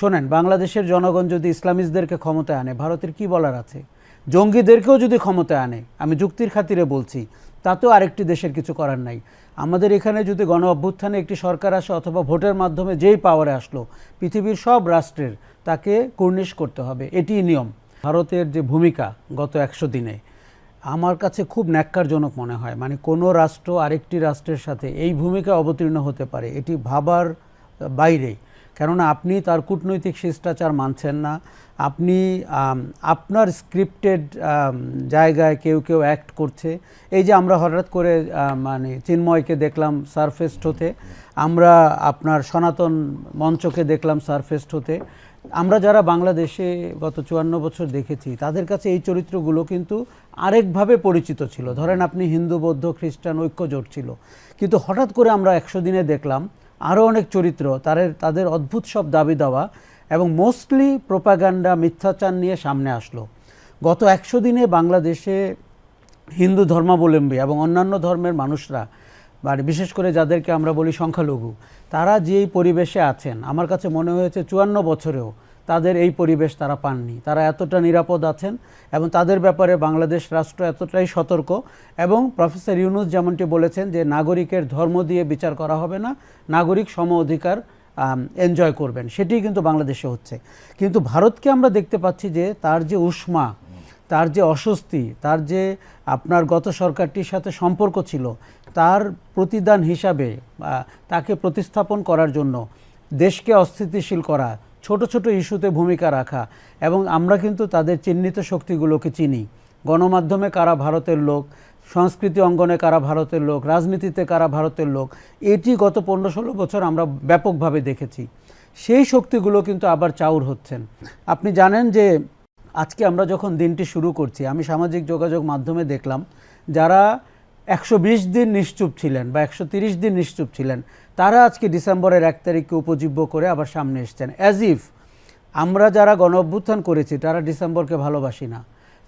শোনেন, বাংলাদেশের জনগণ যদি ইসলামিস্টদেরকে ক্ষমতায় আনে, ভারতের কি বলার আছে? জঙ্গিদেরকেও যদি ক্ষমতায় আনে, আমি যুক্তির খাতিরে বলছি, তাতেও আরেকটি দেশের কিছু করার নাই। আমাদের এখানে যদি গণ অভ্যুত্থানে একটি সরকার আসে অথবা ভোটের মাধ্যমে যেই পাওয়ারে আসলো, পৃথিবীর সব রাষ্ট্রের তাকে কুর্নিশ করতে হবে, এটিই নিয়ম। ভারতের যে ভূমিকা গত একশো দিনে, আমার কাছে খুব ন্যাক্কারজনক মনে হয় মানে কোনো রাষ্ট্র আরেকটি রাষ্ট্রের সাথে এই ভূমিকা অবতীর্ণ হতে পারে, এটি ভাবার বাইরে। কেননা আপনি তার কূটনৈতিক শিষ্টাচার মানছেন না। আপনি আপনার স্ক্রিপ্টেড জায়গায় কেউ কেউ অ্যাক্ট করছে। এই যে আমরা হঠাৎ করে মানে চিন্ময়কে দেখলাম সারফেস্ট হতে, আমরা আপনার সনাতন মঞ্চকে দেখলাম সারফেস্ট হতে। আমরা যারা বাংলাদেশে গত চুয়ান্ন বছর দেখেছি, তাদের কাছে এই চরিত্রগুলো কিন্তু আরেকভাবে পরিচিত ছিল। ধরেন আপনি হিন্দু, বৌদ্ধ, খ্রিস্টান ঐক্য জোট ছিল। কিন্তু হঠাৎ করে আমরা একশো দিনে দেখলাম আরও অনেক চরিত্র তাদের তাদের অদ্ভুত সব দাবি দাওয়া এবং মোস্টলি প্রোপাগান্ডা, মিথ্যাচার নিয়ে সামনে আসলো। গত একশো দিনে বাংলাদেশে হিন্দু ধর্মাবলম্বী এবং অন্যান্য ধর্মের মানুষরা বা বিশেষ করে যাদেরকে আমরা বলি সংখ্যালঘু, তারা যেই পরিবেশে আছেন, আমার কাছে মনে হয়েছে চুয়ান্ন বছরেও তাদের এই পরিবেশ তারা পাননি। তারা এতটা নিরাপদ আছেন এবং তাদের ব্যাপারে বাংলাদেশ রাষ্ট্র এতটাই সতর্ক এবং প্রফেসর ইউনুস যেমনটি বলেছেন যে নাগরিকের ধর্ম দিয়ে বিচার করা হবে না, নাগরিক সম অধিকার এনজয় করবেন। সেটি কিন্তু বাংলাদেশে হচ্ছে। কিন্তু ভারতকে আমরা দেখতে পাচ্ছি যে তার যে উষ্মা, তার যে অস্বস্তি, তার যে আপনার গত সরকারটির সাথে সম্পর্ক ছিল, তার প্রতিদান হিসাবে তাকে প্রতিস্থাপন করার জন্য, দেশকে অস্থিতিশীল করা ছোট ছোট ইস্যুতে ভূমিকা রাখা এবং আমরা কিন্তু তাদের চিহ্নিত শক্তিগুলোকে চিনি। গণমাধ্যমে কারা ভারতের লোক, সংস্কৃতি অঙ্গনে কারা ভারতের লোক, রাজনীতিতে কারা ভারতের লোক, এটি গত পনেরো ষোলো বছর আমরা ব্যাপকভাবে দেখেছি। সেই শক্তিগুলো কিন্তু আবার চাউর হচ্ছেন। আপনি জানেন যে আজকে আমরা যখন দিনটি শুরু করছি, আমি সামাজিক যোগাযোগ মাধ্যমে দেখলাম, যারা একশো বিশ দিন নিশ্চুপ ছিলেন বা একশো দিন নিশ্চুপ ছিলেন। তারা আজকে ডিসেম্বরের এক তারিখকে উপজীব্য করে আবার সামনে এসছেন। অ্যাজ ইফ আমরা যারা গণ অভ্যুত্থান করেছি, তারা ডিসেম্বরকে ভালোবাসি না।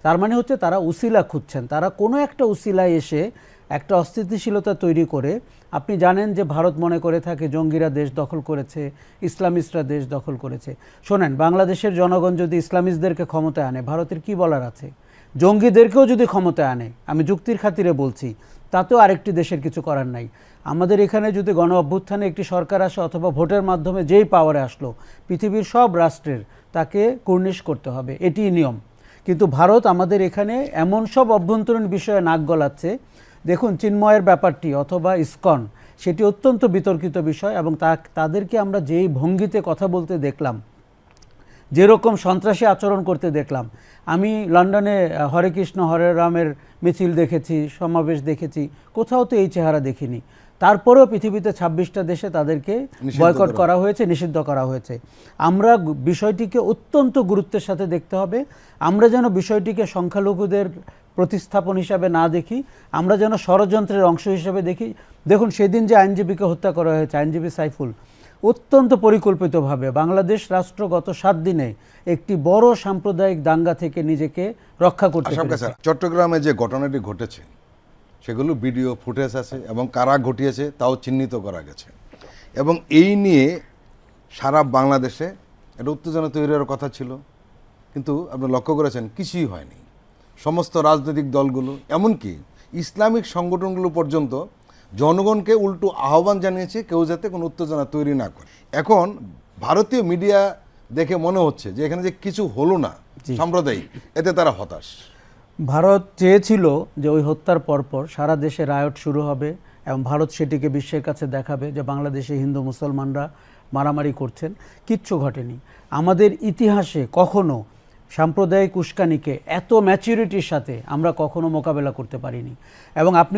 তার মানে হচ্ছে তারা উসিলা খুঁজছেন। তারা কোনো একটা উসিলায় এসে একটা অস্থিতিশীলতা তৈরি করে, আপনি জানেন যে ভারত মনে করে থাকে জঙ্গিরা দেশ দখল করেছে, ইসলামিস্টরা দেশ দখল করেছে। শোনেন, বাংলাদেশের জনগণ যদি ইসলামিস্টদেরকে ক্ষমতায় আনে, ভারতের কি বলার আছে? জঙ্গিদেরকেও যদি ক্ষমতায় আনে, আমি যুক্তির খাতিরে বলছি তাতেও আরেকটি দেশের কিছু করার নাই। আমাদের এখানে যদি গণ অভ্যুত্থানে একটি সরকার আসে অথবা ভোটের মাধ্যমে যেই পাওয়ারে আসলো, পৃথিবীর সব রাষ্ট্রের তাকে কুর্নিশ করতে হবে, এটিই নিয়ম। কিন্তু ভারত আমাদের এখানে এমন সব অভ্যন্তরীণ বিষয়ে নাক গলাচ্ছে। দেখুন, চিন্ময়ের ব্যাপারটি অথবা ইসকন, সেটি অত্যন্ত বিতর্কিত বিষয় এবং তা, তাদেরকে আমরা যেই ভঙ্গিতে কথা বলতে দেখলাম, যেরকম সন্ত্রাসী আচরণ করতে দেখলাম, আমি লন্ডনে হরে কৃষ্ণ, হরে রামের মিছিল দেখেছি সমাবেশ দেখেছি কোথাও তো এই চেহারা দেখিনি। তারপরেও পৃথিবীতে ছাব্বিশটা দেশে তাদেরকে বয়কট করা হয়েছে। নিষিদ্ধ করা হয়েছে। আমরা বিষয়টিকে অত্যন্ত গুরুত্বের সাথে দেখতে হবে। আমরা যেন বিষয়টিকে সংখ্যালঘুদের প্রতিস্থাপন হিসাবে না দেখি আমরা যেন ষড়যন্ত্রের অংশ হিসেবে দেখি। দেখুন সেদিন যে আইনজীবীকে হত্যা করা হয়েছে আইনজীবী সাইফুল অত্যন্ত পরিকল্পিতভাবে বাংলাদেশ রাষ্ট্র গত সাত দিনে একটি বড় সাম্প্রদায়িক দাঙ্গা থেকে নিজেকে রক্ষা করতে চট্টগ্রামে যে ঘটনাটি ঘটেছে সেগুলো ভিডিও ফুটেজ আছে এবং কারা ঘটিয়েছে তাও চিহ্নিত করা গেছে। এবং এই নিয়ে সারা বাংলাদেশে একটা উত্তেজনা তৈরি হওয়ার কথা ছিল। কিন্তু আপনি লক্ষ্য করেছেন কিছুই হয়নি। সমস্ত রাজনৈতিক দলগুলো এমনকি ইসলামিক সংগঠনগুলো পর্যন্ত জনগণকে উল্টো আহ্বান জানিয়েছে কেউ যাতে কোনো উত্তেজনা তৈরি না করে। এখন ভারতীয় মিডিয়া দেখে মনে হচ্ছে যে এখানে যে কিছু হলো না সাম্প্রদায়িক এতে তারা হতাশ। ভারত চেয়েছিল যে ওই হত্যার পরপর সারা দেশে রায়ট শুরু হবে এবং ভারত সেটিকে বিশ্বের কাছে দেখাবে যে বাংলাদেশে হিন্দু মুসলমানরা মারামারি করছেন। কিচ্ছু ঘটেনি। আমাদের ইতিহাসে কখনো সাম্প্রদায়িক উস্কানিকে এত ম্যাচিউরিটির সাথে আমরা কখনো মোকাবেলা করতে পারিনি। এবং আপনি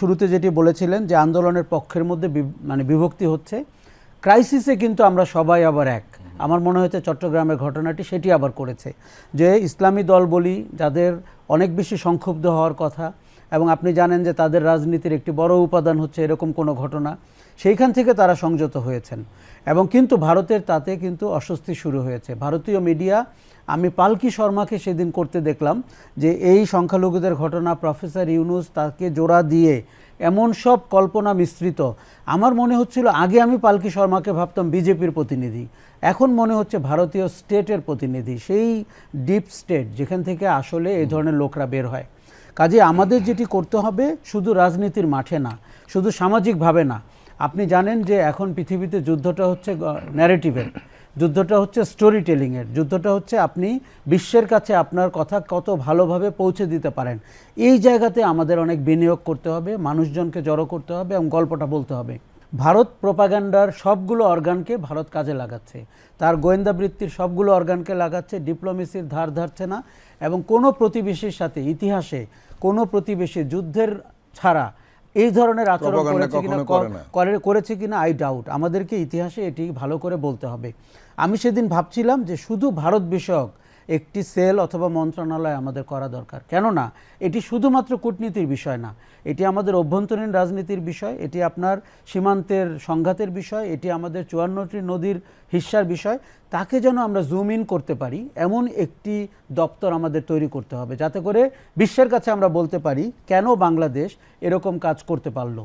শুরুতে যেটি বলেছিলেন যে আন্দোলনের পক্ষের মধ্যে মানে বিভক্তি হচ্ছে ক্রাইসিসে কিন্তু আমরা সবাই আবার এক। আমার মনে হয়েছে চট্টগ্রামের ঘটনাটি সেটি আবার করেছে। যে ইসলামী দল বলি, যাদের অনেক বেশি সংক্ষুব্ধ হওয়ার কথা এবং আপনি জানেন যে তাদের রাজনীতির একটি বড় উপাদান হচ্ছে এরকম কোনো ঘটনা। সেইখান থেকে তারা সংযত হয়েছেন। এবং কিন্তু ভারতের তাতে কিন্তু অস্বস্তি শুরু হয়েছে। ভারতীয় মিডিয়া, আমি পালকি শর্মাকে সেদিন করতে দেখলাম যে এই সংখ্যালঘুদের ঘটনা, প্রফেসর ইউনুস তাকে জোড়া দিয়ে এমন সব কল্পনা মিশ্রিত। আমার মনে হচ্ছিল, আগে আমি পালকি শর্মাকে ভাবতাম বিজেপির প্রতিনিধি। এখন মনে হচ্ছে ভারতীয় স্টেটের প্রতিনিধি, সেই ডিপ স্টেট যেখান থেকে আসলে এই ধরনের লোকরা বের হয়। কাজে আমাদের যেটি করতে হবে শুধু রাজনীতির মাঠে না, শুধু সামাজিকভাবে না। আপনি জানেন যে এখন পৃথিবীতে যুদ্ধটা হচ্ছে ন্যারেটিভের যুদ্ধটা হচ্ছে স্টোরি টেলিংয়ের যুদ্ধটা হচ্ছে আপনি বিশ্বের কাছে আপনার কথা কত ভালোভাবে পৌঁছে দিতে পারেন। এই জায়গাতে আমাদের অনেক বিনিয়োগ করতে হবে, মানুষজনকে জড়ো করতে হবে এবং গল্পটা বলতে হবে। ভারত প্রোপাগান্ডার সবগুলো অর্গানকে ভারত কাজে লাগাচ্ছে। তার গোয়েন্দা বৃত্তির সবগুলো অর্গানকে লাগাচ্ছে ডিপ্লোমেসির ধার ধারছে না এবং কোনো প্রতিবেশীর সাথে ইতিহাসে কোনো প্রতিবেশী যুদ্ধের ছাড়া এই ধরনের আচরণ করেছে কিনা করেছে কিনা আই ডাউট আমাদেরকে ইতিহাসে এটি ভালো করে বলতে হবে। আমি সেদিন ভাবছিলাম যে শুধু ভারত বিষয়ক একটি সেল অথবা মন্ত্রণালয় আমাদের করা দরকার। কেননা, এটি শুধুমাত্র কূটনীতির বিষয় না, এটি আমাদের অভ্যন্তরীণ রাজনীতির বিষয়, এটি আপনার সীমান্তের সংঘাতের বিষয়, এটি আমাদের চুয়ান্নটি নদীর হিস্সার বিষয়, তাকে যেন আমরা জুম ইন করতে পারি, এমন একটি দপ্তর আমাদের তৈরি করতে হবে, যাতে করে বিশ্বের কাছে আমরা বলতে পারি, কেন বাংলাদেশ এরকম কাজ করতে পারল।